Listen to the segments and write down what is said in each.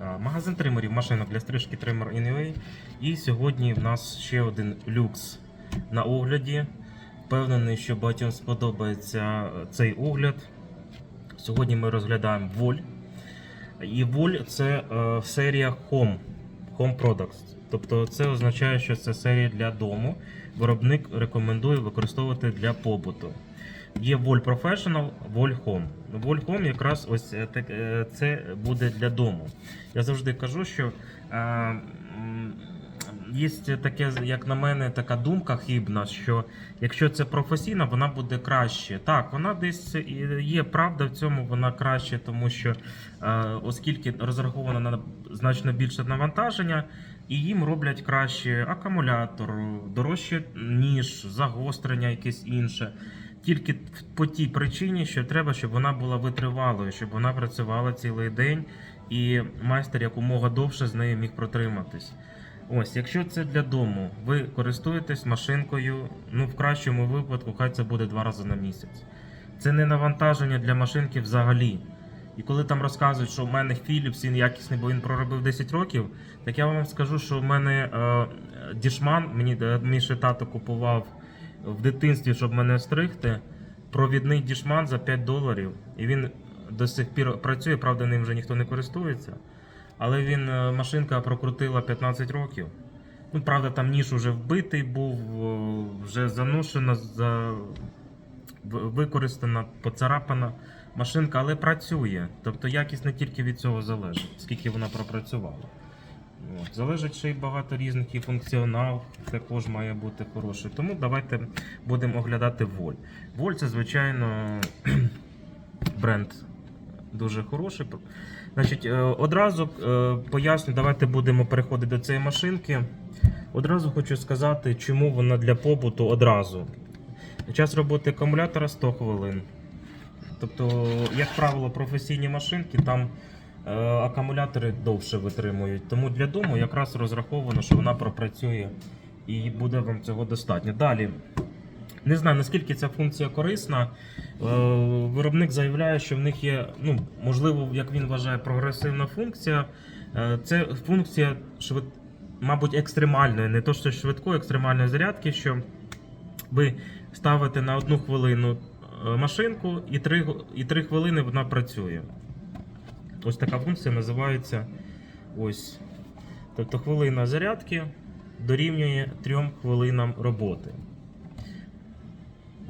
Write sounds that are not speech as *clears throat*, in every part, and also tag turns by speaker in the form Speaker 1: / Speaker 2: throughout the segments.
Speaker 1: А, Магазин тримерів, машинок для стрижки тример Anyway. І сьогодні в нас ще один люкс на огляді. Впевнений, що багатьом сподобається е, цей огляд. Сьогодні ми розглядаємо Воль. І Воль це е, серія Home. Home Products. Тобто це означає, що це серія для дому. Виробник рекомендує використовувати для побуту. Є Vol Professional, Vol Home. Vol Home якраз ось е, е, це буде для дому. Я завжди кажу, що е, є таке, як на мене, така думка хибна, що якщо це професійна, вона буде краще. Так, вона десь є правда в цьому, вона краще, тому що оскільки розрахована на значно більше навантаження, і їм роблять краще акумулятор, дорожче ніж, загострення якесь інше. Тільки по тій причині, що треба, щоб вона була витривалою, щоб вона працювала цілий день, і майстер якомога довше з нею міг протриматись. Ось, якщо це для дому, ви користуєтесь машинкою, ну в кращому випадку, хай це буде два рази на місяць. Це не навантаження для машинки взагалі. І коли там розказують, що в мене Philips, він якісний, бо він проробив 10 років, так я вам скажу, що в мене е, дішман, мені е, мій ще тато купував в дитинстві, щоб мене стригти, провідний дішман за 5 доларів. І він до сих пір працює, правда, ним вже ніхто не користується. Але він е, машинка прокрутила 15 років. Ну, правда, там ніж уже вбитий був, е, вже заношена, за... використана, поцарапана машинка, але працює. Тобто якість не тільки від цього залежить, скільки вона пропрацювала. От. Залежить ще й багато різних і функціонал також має бути хороший. Тому давайте будемо оглядати Воль. Воль це, звичайно, *clears throat* бренд дуже хороший. Значить, е, одразу е, поясню, давайте будемо переходити до цієї машинки. Одразу хочу сказати, чому вона для побуту одразу. Час роботи акумулятора 100 хвилин. Тобто, як правило, професійні машинки там акумулятори довше витримують. Тому для дому якраз розраховано, що вона пропрацює і буде вам цього достатньо. Далі. Не знаю наскільки ця функція корисна. Е, Виробник заявляє, що в них є, ну, можливо, як він вважає, прогресивна функція. Е, Це функція, швид... мабуть, екстремальної, не то що швидкої, екстремальної зарядки, що ви ставите на одну хвилину е, машинку і 3, і 3 хвилини вона працює. Ось така функція називається ось. Тобто хвилина зарядки дорівнює 3 хвилинам роботи.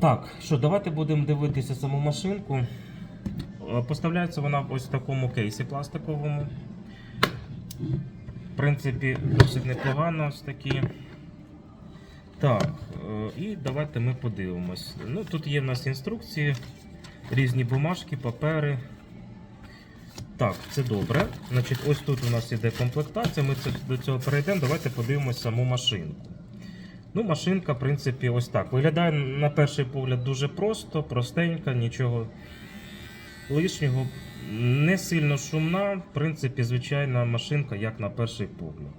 Speaker 1: Так, що, давайте будемо дивитися саму машинку. Е, Поставляється вона ось в такому кейсі пластиковому. В принципі, досить непогано ось такі. Так, е, і давайте ми подивимось. Ну, тут є в нас інструкції, різні бумажки, папери. Так, це добре. Значить, ось тут у нас іде комплектація. Ми це, до цього перейдемо. Давайте подивимось саму машинку. Ну, машинка, в принципі, ось так. Виглядає на перший погляд дуже просто, простенька, нічого лишнього. Не сильно шумна, в принципі, звичайна машинка, як на перший погляд.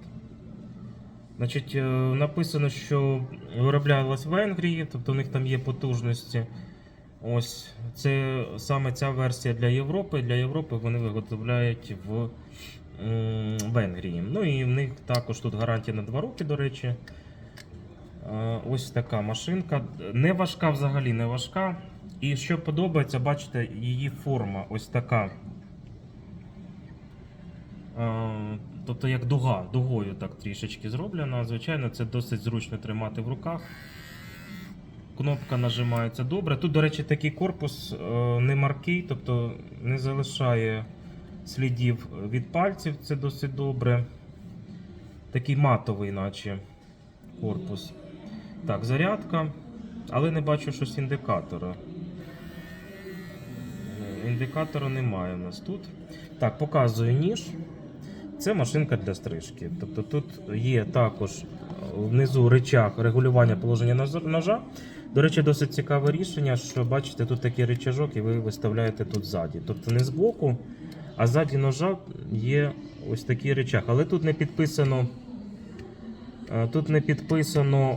Speaker 1: Значить, е, написано, що вироблялась в Венгрії, тобто у них там є потужності. Ось це саме ця версія для Європи. Для Європи вони виготовляють в Венгрії. Ну і в них також тут гарантія на 2 роки, до речі. Е, Ось така машинка. Не важка взагалі, не важка. І що подобається, бачите, її форма ось така. Е, Тобто як дуга, дугою так трішечки зроблена. Звичайно, це досить зручно тримати в руках. Кнопка нажимається добре. Тут, до речі, такий корпус е, не маркий, тобто не залишає слідів від пальців, це досить добре. Такий матовий, наче корпус. Так, зарядка, але не бачу щось індикатора. Е, Індикатора немає у нас тут. Так, показую ніж. Це машинка для стрижки. Тобто тут є також внизу речах регулювання положення ножа. До речі, досить цікаве рішення, що бачите, тут такий рычажок і ви виставляєте тут ззаді. Тобто не збоку, а ззаді ножа є ось такий речах. Але тут не підписано. е, Тут не підписано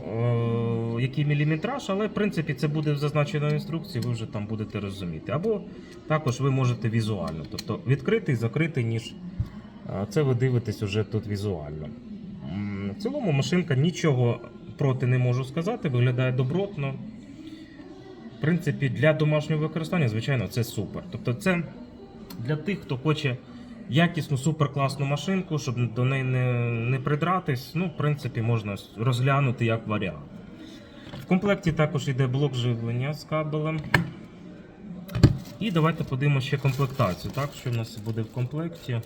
Speaker 1: е, який міліметраж, але в принципі це буде зазначено в інструкції, ви вже там будете розуміти. Або також ви можете візуально, тобто відкритий, закритий ніж А Це ви дивитесь уже тут візуально. В цілому машинка нічого проти не можу сказати, виглядає добротно. В принципі, для домашнього використання, звичайно, це супер. Тобто, це для тих, хто хоче якісну, суперкласну машинку, щоб до неї не, не придратись, ну, в принципі, можна розглянути як варіант. В комплекті також йде блок живлення з кабелем. І давайте подивимося ще комплектацію. Так, що в нас буде в комплекті.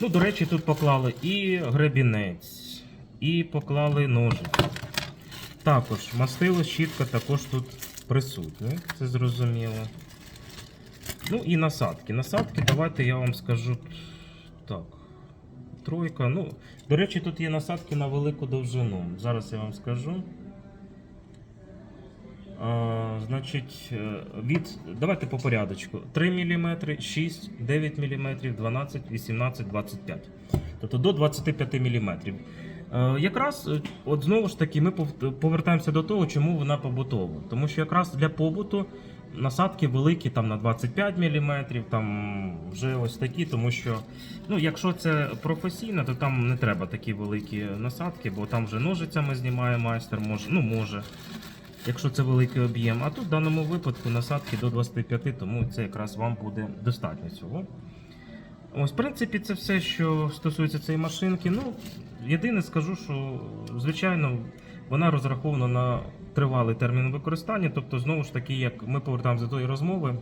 Speaker 1: Ну, до речі, тут поклали і гребінець, і поклали ножик. Також мастило, щітка також тут присутні, це зрозуміло. Ну і насадки. Насадки, давайте я вам скажу. Так. Тройка. Ну, до речі, тут є насадки на велику довжину. Зараз я вам скажу. А, значить, е, від, давайте по порядочку. 3 мм, 6, 9 мм, 12, 18, 25. Тобто до 25 мм. Е, Якраз, е, от знову ж таки, ми повертаємося до того, чому вона побутова. Тому що якраз для побуту насадки великі там на 25 мм, там вже ось такі, тому що ну, якщо це професійно, то там не треба такі великі насадки, бо там вже ножицями знімає майстер, може, ну може. Якщо це великий об'єм, а тут в даному випадку насадки до 25, тому це якраз вам буде достатньо цього. Ось, в принципі, це все, що стосується цієї машинки. Ну, єдине скажу, що звичайно вона розрахована на тривалий термін використання. Тобто, знову ж таки, як ми повертаємося до тої розмови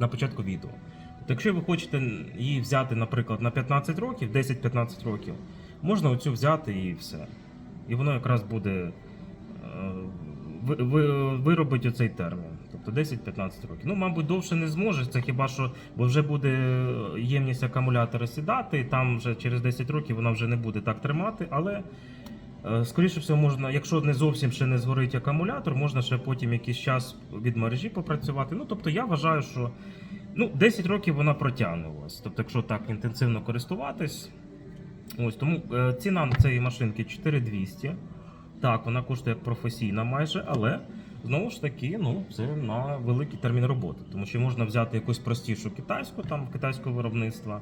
Speaker 1: на початку відео. Тобто, якщо ви хочете її взяти, наприклад, на 15 років, 10-15 років, можна оцю взяти і все. І воно якраз буде е, ви, ви, виробить оцей термін. Тобто 10-15 років. Ну, мабуть, довше не зможе. Це хіба що, бо вже буде ємність акумулятора сідати, і там вже через 10 років вона вже не буде так тримати. Але, е, скоріше всього, можна, якщо не зовсім ще не згорить акумулятор, можна ще потім якийсь час від мережі попрацювати. Ну, тобто я вважаю, що ну, 10 років вона вас. Тобто, якщо так інтенсивно користуватись. Ось тому е, ціна на цієї машинки 4200. Так, вона коштує професійна майже, але знову ж таки, ну, це на великий термін роботи. Тому що можна взяти якусь простішу китайську, там китайського виробництва.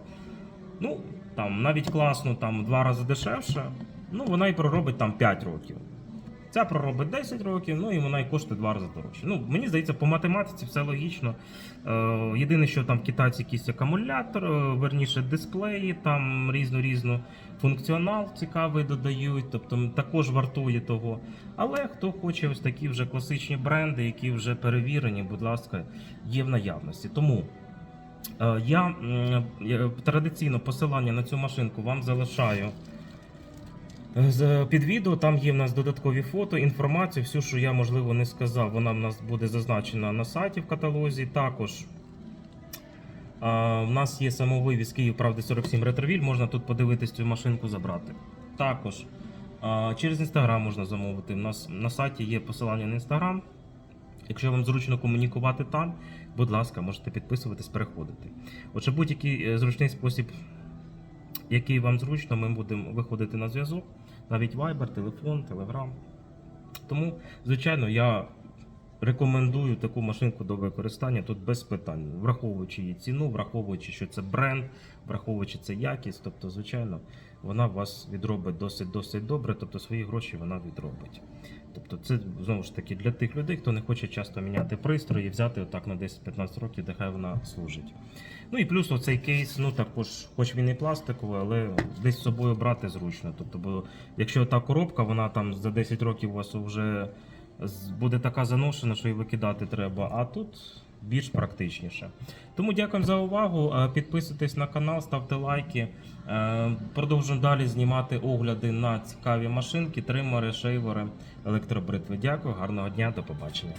Speaker 1: Ну, там навіть класно, там два рази дешевше. Ну, вона і проробить там 5 років. Ця проробить 10 років, ну і вона і коштує два рази дорожче. Ну, мені здається, по математиці все логічно. Е, єдине, що там китайці якийсь акумулятор, е, верніше дисплеї, там різну-різну функціонал цікавий додають, тобто також вартує того. Але хто хоче ось такі вже класичні бренди, які вже перевірені, будь ласка, є в наявності. Тому е, я традиційно посилання на цю машинку вам залишаю. Е, Під відео там є в нас додаткові фото, інформацію, всю, що я можливо не сказав, вона в нас буде зазначена на сайті в каталозі. Також в нас є самовивіз Київ Правди 47 Ретровіль, можна тут подивитись цю машинку забрати. Також через інстаграм можна замовити. У нас на сайті є посилання на інстаграм. Якщо вам зручно комунікувати там, будь ласка, можете підписуватись, переходити. Отже, будь-який е, зручний спосіб, який вам зручно, ми будемо виходити на зв'язок, навіть Viber, телефон, Telegram. Тому, звичайно, я рекомендую таку машинку до використання тут без питань, враховуючи її ціну, враховуючи, що це бренд, враховуючи це якість. Тобто, звичайно, вона вас відробить досить досить добре, тобто свої гроші вона відробить. Тобто, це знову ж таки для тих людей, хто не хоче часто міняти пристрої, взяти отак на 10-15 років, нехай вона служить. Ну і плюс оцей кейс, ну також, хоч він і пластиковий, але десь з собою брати зручно. Тобто, бо якщо та коробка, вона там за 10 років у вас вже буде така заношена, що її викидати треба. А тут більш практичніше. Тому дякую за увагу. Е, Підписуйтесь на канал, ставте лайки. Е, Продовжуємо далі знімати огляди на цікаві машинки, тримери, шейвери, електробритви. Дякую, гарного дня, до побачення.